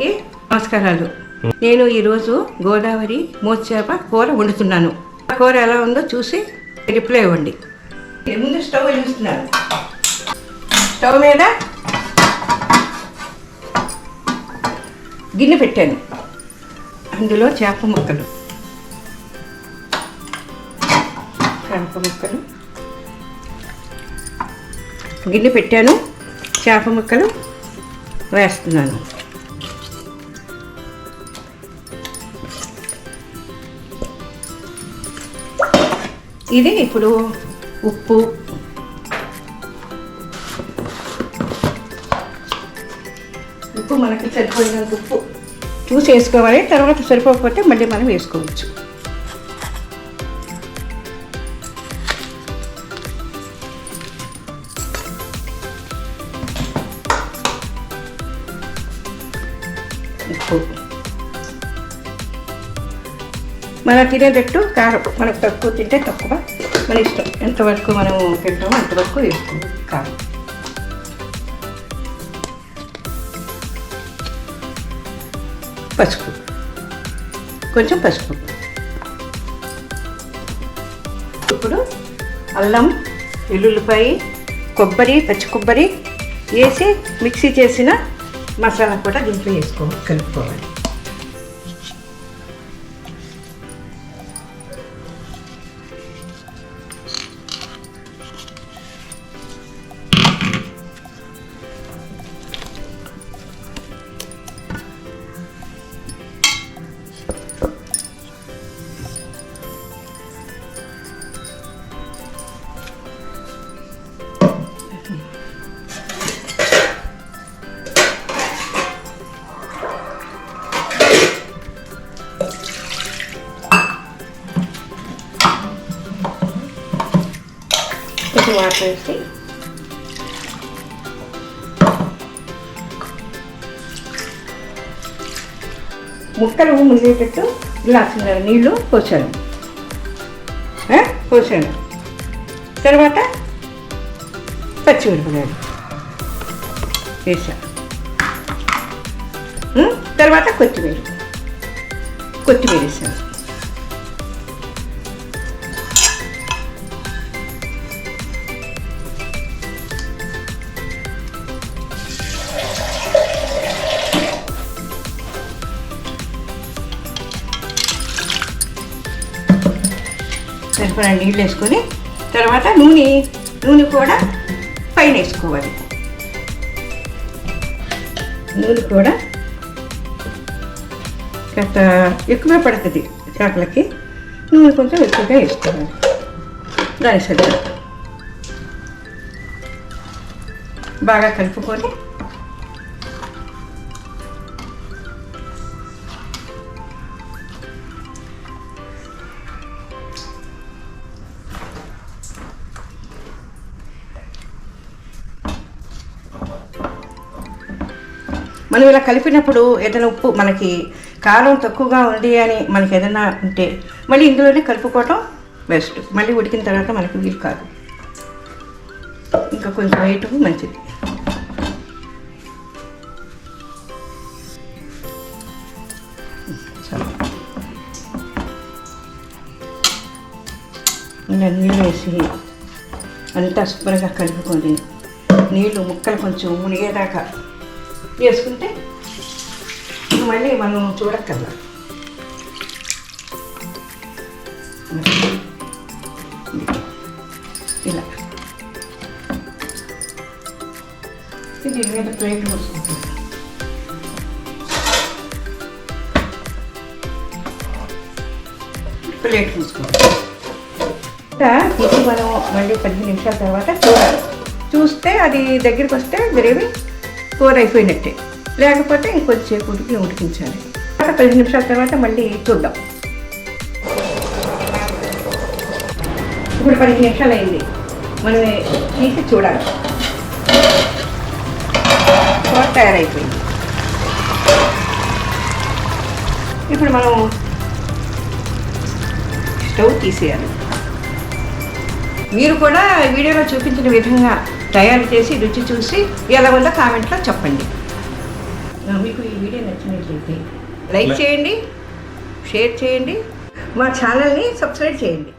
అందరికీ నమస్కారాలు నేను ఈరోజు గోదావరి మోచేప కూర వండుతున్నాను. ఆ కూర ఎలా ఉందో చూసి రిప్లై ఇవ్వండి. ముందు స్టవ్ వెలిగిస్తున్నాను. స్టవ్ మీద గిన్నె పెట్టాను. అందులో చేప ముక్కలు. చేప ముక్కలు. గిన్నె పెట్టాను. చేప ముక్కలు వేస్తున్నాను. ఇది ఇప్పుడు ఉప్పు. ఉప్పు మనకి సరిపోయినంత ఉప్పు చూసి వేసుకోవాలి తర్వాత సరిపోకపోతే మళ్ళీ మనం వేసుకోవచ్చు. ఉప్పు. మనం తినేటట్టు కారం. మనకు తక్కువ తింటే తక్కువ. మన ఇష్టం. ఎంతవరకు మనం తింటామో అంతవరకు వేసుకోవాలి కారం. పసుపు. కొంచెం పసుపు. ఇప్పుడు అల్లం వెల్లుల్లిపాయ కొబ్బరి పచ్చి కొబ్బరి వేసి మిక్సీ చేసిన మసాలా కూడా దీంట్లో వేసుకోవాలి కలుపుకోవాలి. కొంచెం వాటర్ వేసి ముక్కలు మునిగేటట్టు గ్లాసు నీళ్ళు పోసాను పోసాను తర్వాత పచ్చిమిరపకాయలు వేసాను తర్వాత కొత్తిమీర. కొత్తిమీర వేసాను సరిపడా నీళ్ళు వేసుకొని తర్వాత నూనె నూనె కూడా పైన వేసుకోవాలి. నూనె కూడా కాస్త ఎక్కువ పడుతుంది చేపలకి. నూనె కొంచెం ఎక్కువగా వేసుకోవాలి. దాని సరిపడా. బాగా కలుపుకొని మనం ఇలా కలిపినప్పుడు ఏదైనా ఉప్పు మనకి కారం తక్కువగా ఉంది అని మనకి ఏదైనా ఉంటే మళ్ళీ ఇందులోనే కలుపుకోవటం బెస్ట్ మళ్ళీ ఉడికిన తర్వాత మనకి వీలు కాదు. ఇంకా కొంచెం వేయటం మంచిది. ఇలా నీళ్ళు వేసి అంతా శుభ్రంగా కలుపుకొని నీళ్ళు ముక్కలు కొంచెం మునిగేదాకా వేసుకుంటే మళ్ళీ మనం చూడక్కర్లా. ఇలా. దీని మీద ప్లేట్ వస్తుంది ప్లేట్ తీసుకోవాలి తీసి మనం మళ్ళీ పదిహేను నిమిషాల తర్వాత చూడాలి. చూస్తే అది దగ్గరికి వస్తే గ్రేవీ కూర అయిపోయినట్టే. లేకపోతే ఇంకొచ్చే ఉడికి ఉడికించాలి. తర్వాత పదిహేను నిమిషాల తర్వాత మళ్ళీ చూద్దాం. ఇప్పుడు పదిహేను నిమిషాలు అయింది. మనం తీసి చూడాలి. కూర తయారైపోయింది. ఇప్పుడు మనం స్టవ్ తీసేయాలి. మీరు కూడా వీడియోలో చూపించిన విధంగా తయారు చేసి రుచి చూసి ఎలా ఉందో కామెంట్లో చెప్పండి. మీకు ఈ వీడియో నచ్చినట్లయితే లైక్ చేయండి షేర్ చేయండి మా ఛానల్ని సబ్స్క్రైబ్ చేయండి.